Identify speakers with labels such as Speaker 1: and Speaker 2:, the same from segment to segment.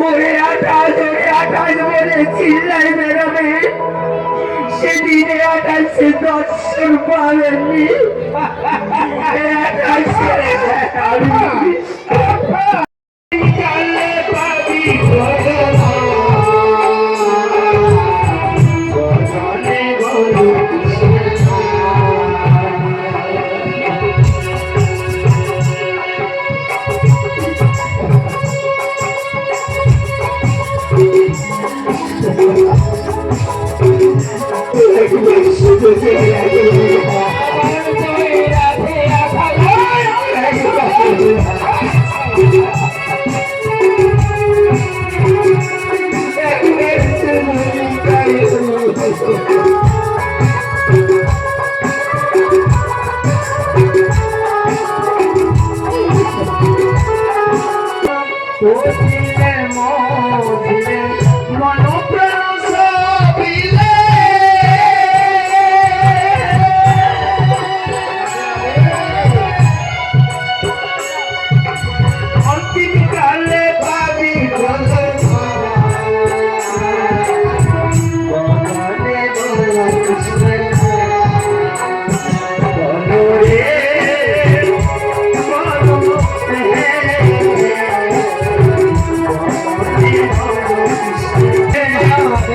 Speaker 1: ওরে আকাশ ওরে আকাশ বলে চিল্লাই বেরোবে সেদিনে আকাশে দর্শন পাবেননি আকাশে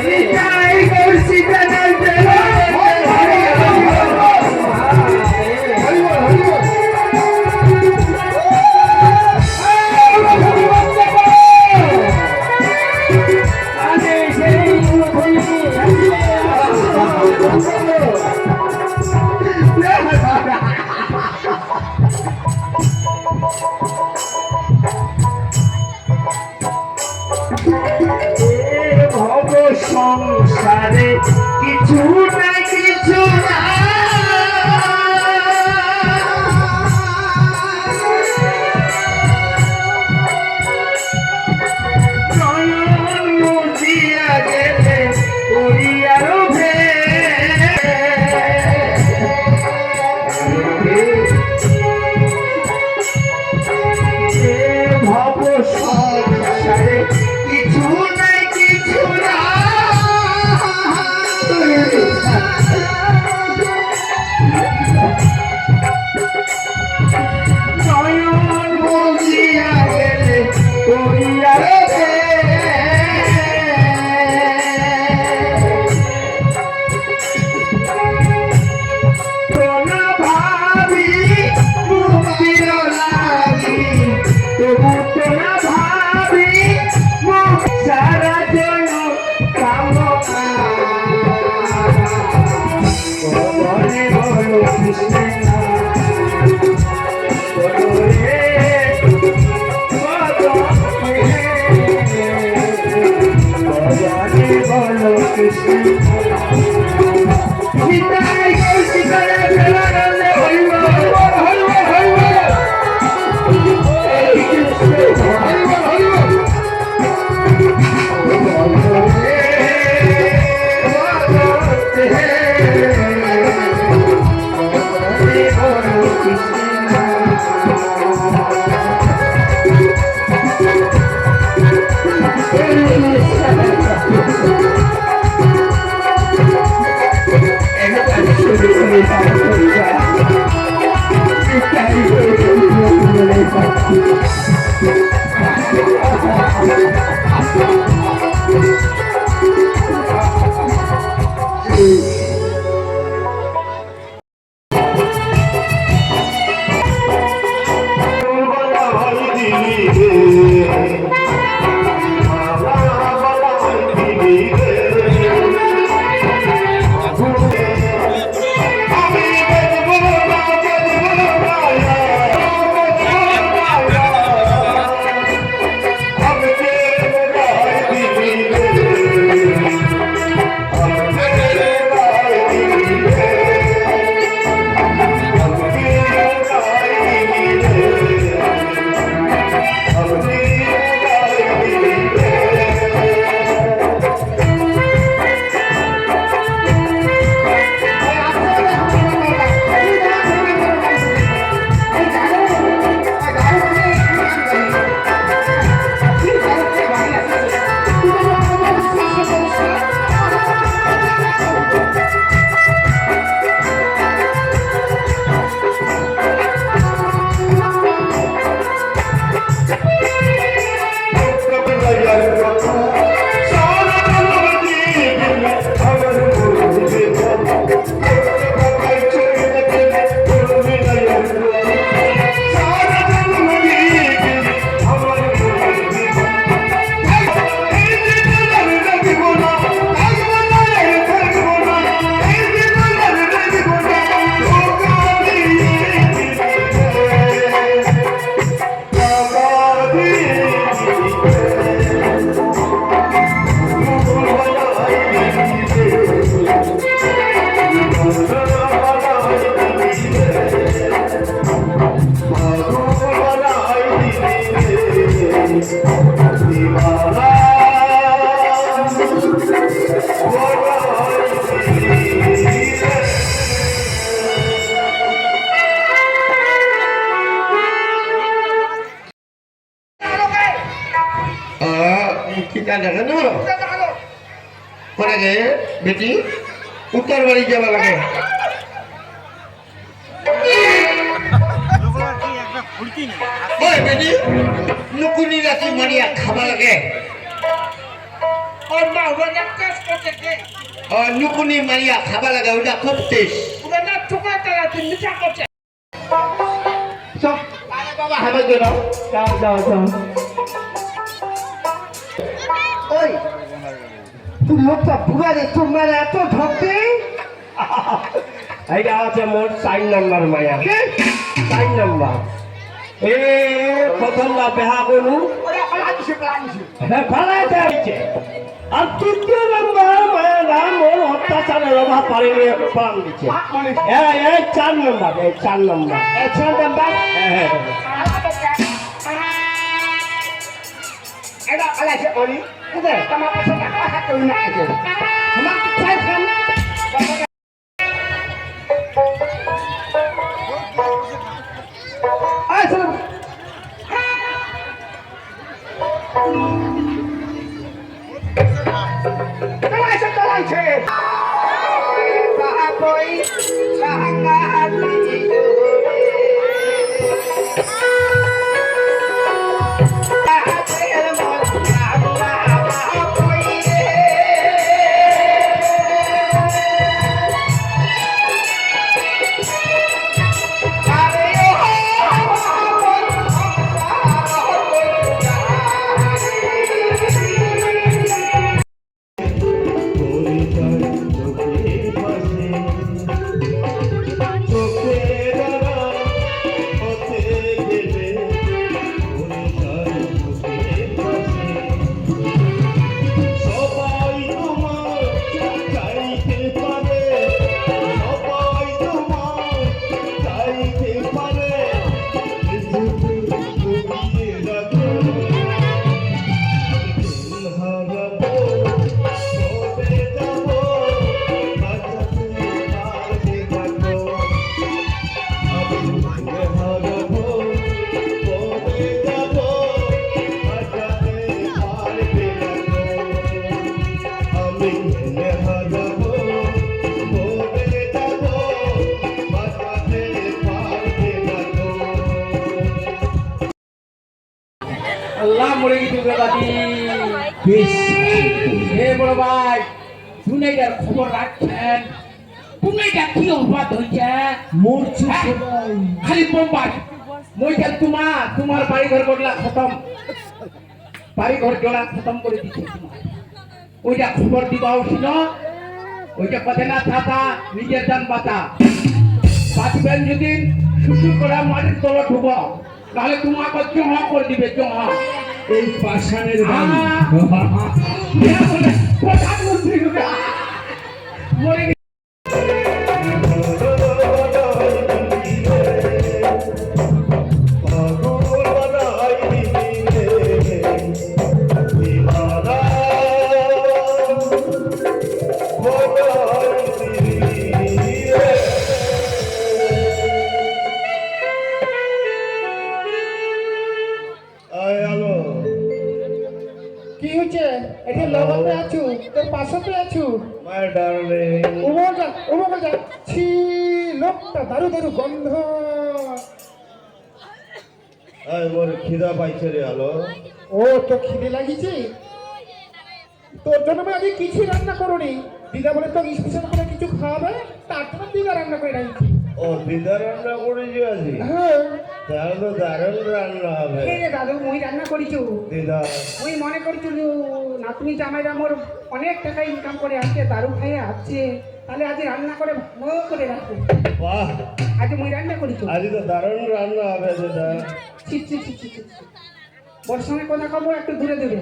Speaker 1: Amen. Hare Krishna Thank
Speaker 2: you. কিতা দেখে না গে বেটি উত্তর বাড়ি যাবা লাগে। ওই বেটি নুকুনি রাতি মারিয়া খাবা লাগে। নুকুনি মারিয়া খাবা লাগে ওটা খুব টেস্ট বাবা গেল যাও যাও যাও।
Speaker 3: ওই তুই লোকটা বুড়া রে তোমার এত ঢপে।
Speaker 2: এইটা আছে মোর চার নাম্বার মায়া। চার নাম্বার। এ প্রথম না বেহা করু
Speaker 3: ওরা
Speaker 2: হ্যাঁ আর তৃতীয় নাম্বার মায়েরা মোর অত্যাচারের অভাব পারিনি প্রাণ দিচ্ছে। হ্যাঁ চার নাম্বার এই চার নাম্বার।
Speaker 3: এই ছোট বাবা
Speaker 2: হ্যাঁ হ্যাঁ
Speaker 3: এটা পালাইছে ওনি বুঝে তোমার কাছে টাকা হাত তুই
Speaker 4: হে বড় ভাই শুনেইটার খবর রাখছেন। কি হইছে
Speaker 2: মরছে
Speaker 4: হ্যাঁ? খালি বোম্বাই। মইটা তোমার তোমার বাড়ি ঘর খতম। বাড়ি ঘর জোড়া খতম করে দিচ্ছে ওইটা খবর দিবা ওইটা কথা না থাকা নিজের দান বাতা। বাঁচবেন যদি শুধু করে মাটির তলা ঢুব তাহলে তোমাকে জমা করে দিবে জমা।
Speaker 2: এই পাষাণের
Speaker 4: প্রধানমন্ত্রী
Speaker 3: ছি লোকটা দারু দারু গন্ধ।
Speaker 2: মোর খিদা পাইছে রে আলো।
Speaker 3: ও তো খিদে লাগিছে? তোর জন্য আমি কিছু রান্না করনি। দিদা বলে তো স্পেশাল করে কিছু খাওয়াবে? তার জন্য দিদা রান্না করে রাখছি।
Speaker 2: ও দিদা রান্না করেছি আছি
Speaker 3: হ্যাঁ।
Speaker 2: তাহলে তো দারুণ রান্না হবে।
Speaker 3: রে দাদু মুই রান্না করিছু
Speaker 2: দিদা।
Speaker 3: মুই মনে করছিল নাতনি জামাইরা মোর অনেক টাকা ইনকাম করে আসছে দারু খাইয়ে আসছে। তাহলে আজ রান্না করে ভালো করে রাখো।
Speaker 2: বাহ।
Speaker 3: আজ মুই রান্না করিছু
Speaker 2: আজ তো দারুণ রান্না হবে দাদা।
Speaker 3: ছি ছি ছি ছি। সঙ্গে কথা কব একটু দূরে দূরে।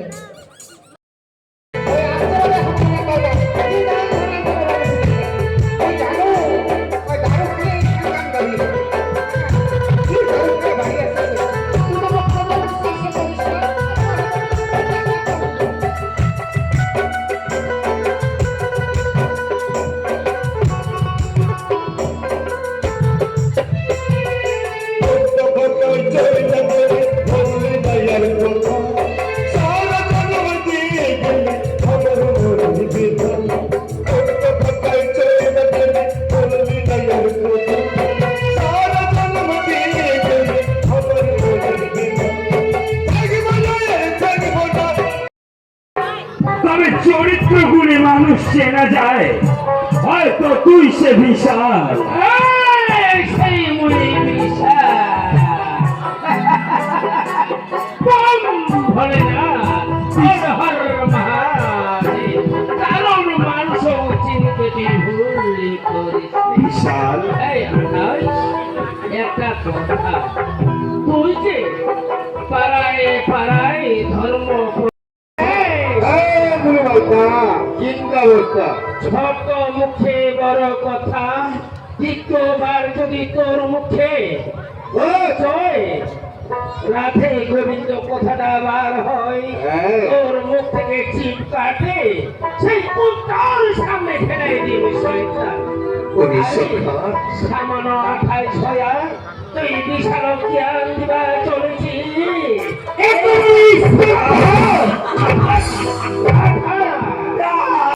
Speaker 1: চেনা যায় হয়তো তুই সে বিশাল।
Speaker 5: সেই মুনি বিশাল। ভোলে না কারণ মানুষ চিনতে ভুল
Speaker 1: বিশাল।
Speaker 5: একটা কথা। তুই যে পাড়ায় পাড়ায় ধর্ম ছোট মুখে বড় কথা। দ্বিতীয়বার যদি তোর মুখে জয় রাধে গোবিন্দ কথাটা বার হয়। তোর মুখ থেকে চিপ কাটে সেই কুত্তার সামনে ফেলে দিবি শয়তান। সামান্য আঠাইশ হয়া তুই বিশাল জ্ঞান দিবা চলেছি